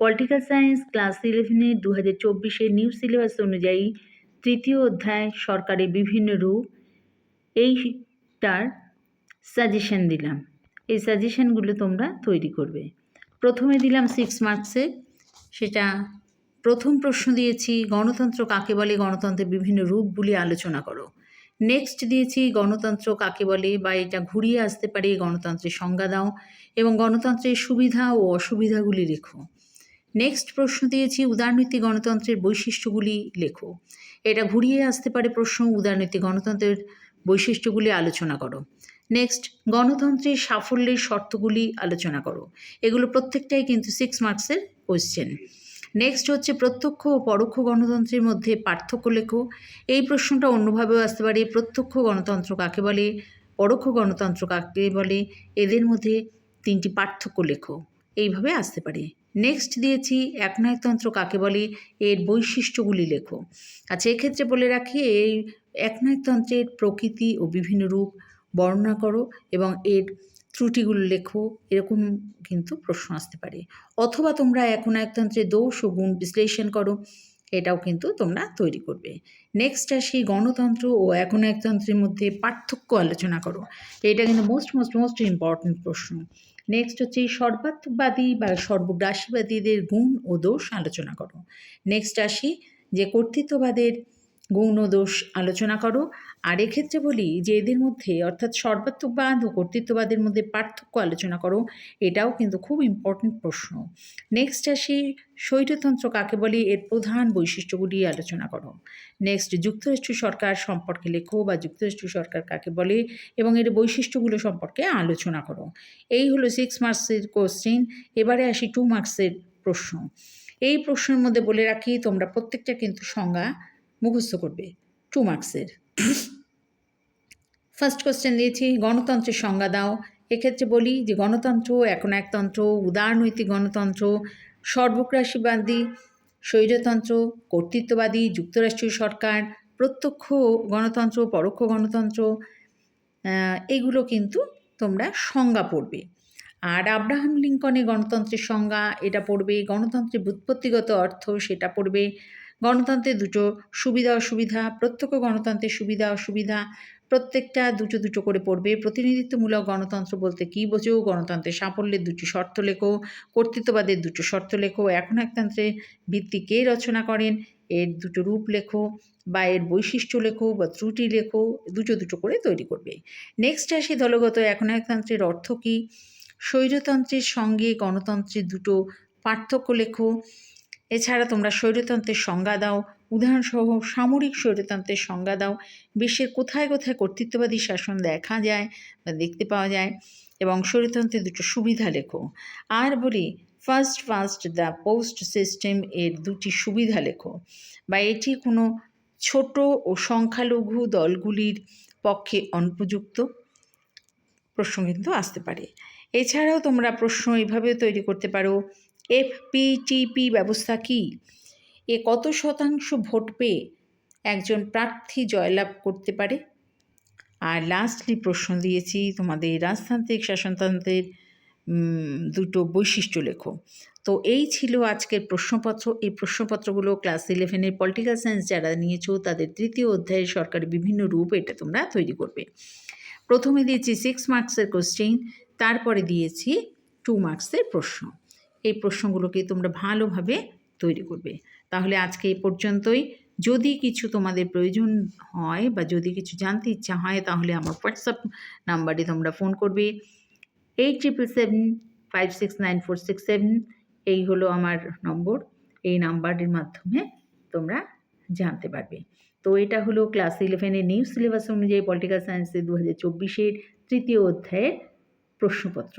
Political science class ইলেভেনের দু হাজার চব্বিশের নিউ সিলেবাস অনুযায়ী তৃতীয় অধ্যায় সরকারের বিভিন্ন রূপ এইটার সাজেশন দিলাম। এই সাজেশনগুলো তোমরা তৈরি করবে। প্রথমে দিলাম সিক্স মার্কসের সেটা প্রথম প্রশ্ন দিয়েছি, গণতন্ত্র কাকে বলে, গণতন্ত্রের বিভিন্ন রূপগুলি আলোচনা করো। নেক্সট দিয়েছি, গণতন্ত্র কাকে বলে বা এটা ঘুরিয়ে আসতে পারে, গণতন্ত্রের সংজ্ঞা দাও এবং গণতন্ত্রের সুবিধা ও অসুবিধাগুলি লেখো। নেক্সট প্রশ্ন দিয়েছি, উদারনীতি গণতন্ত্রের বৈশিষ্ট্যগুলি লেখো। এটা ঘুরিয়ে আসতে পারে প্রশ্ন, উদারনীতি গণতন্ত্রের বৈশিষ্ট্যগুলি আলোচনা করো। নেক্সট গণতন্ত্রের সাফল্যের শর্তগুলি আলোচনা করো। এগুলো প্রত্যেকটাই কিন্তু সিক্স মার্কসের কোয়েশ্চেন নেক্সট হচ্ছে প্রত্যক্ষ ও পরোক্ষ গণতন্ত্রের মধ্যে পার্থক্য লেখো। এই প্রশ্নটা অন্যভাবেও আসতে পারে, প্রত্যক্ষ গণতন্ত্র কাকে বলে, পরোক্ষ গণতন্ত্র কাকে বলে, এদের মধ্যে তিনটি পার্থক্য লেখো। এইভাবে আসতে পারে। নেক্সট দিয়েছি, একনায়কতন্ত্র কাকে বলে? এর বৈশিষ্ট্যগুলি লেখো। আচ্ছা এক্ষেত্রে বলে রাখি, এই একনায়কতন্ত্রের প্রকৃতি ও বিভিন্ন রূপ বর্ণনা করো এবং এর ত্রুটিগুলো লেখো, এরকম কিন্তু প্রশ্ন আসতে পারে। অথবা তোমরা একনায়কতন্ত্রের দোষ ও গুণ বিশ্লেষণ করো, এটাও কিন্তু তোমরা তৈরি করবে। নেক্সট আসি, গণতন্ত্র ও একনায়কতন্ত্রের মধ্যে পার্থক্য আলোচনা করো। এটা কিন্তু মোস্ট মোস্ট মোস্ট ইম্পর্ট্যান্ট প্রশ্ন। নেক্সট হচ্ছে সর্বাত্মবাদী বা সর্বগ্রাসীবাদীদের গুণ ও দোষ আলোচনা করো। নেক্সট আসি যে কর্তৃত্ববাদের গুণ দোষ আলোচনা করো। আর এক্ষেত্রে বলি যে এদের মধ্যে অর্থাৎ সর্বাত্মকবাদ ও কর্তৃত্ববাদের মধ্যে পার্থক্য আলোচনা করো, এটাও কিন্তু খুব ইম্পর্ট্যান্ট প্রশ্ন। নেক্সট আসি, স্বৈরতন্ত্র কাকে বলে? এর প্রধান বৈশিষ্ট্যগুলি আলোচনা করো। নেক্সট যুক্তরাষ্ট্র সরকার সম্পর্কে লেখো বা যুক্তরাষ্ট্র সরকার কাকে বলে এবং এর বৈশিষ্ট্যগুলো সম্পর্কে আলোচনা করো। এই হলো সিক্স মার্কসের কোশ্চেন এবারে আসি টু মার্কসের প্রশ্ন। এই প্রশ্নের মধ্যে বলে রাখি, তোমরা প্রত্যেকটা কিন্তু সংজ্ঞা মুখস্থ করবে। টু মার্কসের ফার্স্ট কোশ্চেন দিয়েছি, গণতন্ত্রের সংজ্ঞা দাও। এক্ষেত্রে বলি যে গণতন্ত্র এখন একতন্ত্র উদারনৈতিক গণতন্ত্র, সর্বগ্রাসীবাদী স্বৈরতন্ত্র, কর্তৃত্ববাদী যুক্তরাষ্ট্রীয় সরকার, প্রত্যক্ষ গণতন্ত্র, পরোক্ষ গণতন্ত্র এগুলো কিন্তু তোমরা সংজ্ঞা পড়বে। আর আব্রাহাম লিঙ্কনের গণতন্ত্রের সংজ্ঞা, এটা পড়বে গণতন্ত্রের ব্যুৎপত্তিগত অর্থ, সেটা পড়বে গণতন্ত্রের দুটো সুবিধা, অসুবিধা, প্রত্যক্ষ গণতন্ত্রের সুবিধা, অসুবিধা, প্রত্যেকটা দুটো দুটো করে পড়বে। প্রতিনিধিত্বমূলক গণতন্ত্র বলতে কী বোঝো? গণতন্ত্রের সাফল্যের দুটি শর্ত লেখো, কর্তৃত্ববাদের দুটো শর্ত লেখো এখন একতন্ত্রে ভিত্তি কে রচনা করেন? এর দুটো রূপ লেখো বা এর বৈশিষ্ট্য লেখো বা ত্রুটি লেখো, দুটো দুটো করে তৈরি করবে। নেক্সট আসি দলগত এখন একতন্ত্রের অর্থ কী? স্বৈরতন্ত্রের সঙ্গে গণতন্ত্রের দুটো পার্থক্য লেখো এছাড়া তোমরা স্বৈরতন্ত্রের সংজ্ঞা দাও, উদাহরণসহ সামরিক স্বৈরতন্ত্রের সংজ্ঞা দাও, বিশ্বের কোথায় কোথায় কর্তৃত্ববাদী শাসন দেখা যায় বা দেখতে পাওয়া যায়, এবং স্বৈরতন্ত্রের দুটো সুবিধা লেখো। আর বলি first first the post system এর দুটি সুবিধা লেখো, বা এটি কোনো ছোট ও সংখ্যালঘু দলগুলির পক্ষে অনুপযুক্ত প্রশ্ন কিন্তু আসতে পারে। এছাড়াও তোমরা প্রশ্ন এভাবেও তৈরি করতে পারো এফপিটিপি ব্যবস্থা কি? এ কত শতাংশ ভোট পেয়ে একজন প্রার্থী জয়লাভ করতে পারে? আর লাস্টলি প্রশ্ন দিয়েছি, তোমাদের রাজতান্ত্রিক শাসনতন্ত্রের দুটো বৈশিষ্ট্য লেখো। তো এই ছিল আজকের প্রশ্নপত্র। এই প্রশ্নপত্রগুলো ক্লাস ইলেভেনের পলিটিক্যাল সায়েন্স যারা নিয়েছো, তাদের তৃতীয় অধ্যায়ে সরকারের বিভিন্ন রূপ এটা তোমরা তৈরি করবে। প্রথমে দিয়েছি সিক্স মার্কসের কোশ্চেন তারপরে দিয়েছি টু মার্কসের প্রশ্ন। এই প্রশ্নগুলোকে তোমরা ভালোভাবে তৈরি করবে। তাহলে আজকে এই পর্যন্তই। যদি কিছু তোমাদের প্রয়োজন হয় বা যদি কিছু জানতে ইচ্ছা হয়, তাহলে আমার হোয়াটসঅ্যাপ নাম্বারে তোমরা ফোন করবে। Eight triple seven five six nine four six seven এই হলো আমার নম্বর। এই নাম্বারের মাধ্যমে তোমরা জানতে পারবে। তো এটা হলো ক্লাস ইলেভেনের নিউ সিলেবাস অনুযায়ী পলিটিক্যাল সায়েন্সের দু হাজার চব্বিশের তৃতীয় অধ্যায়ের প্রশ্নপত্র।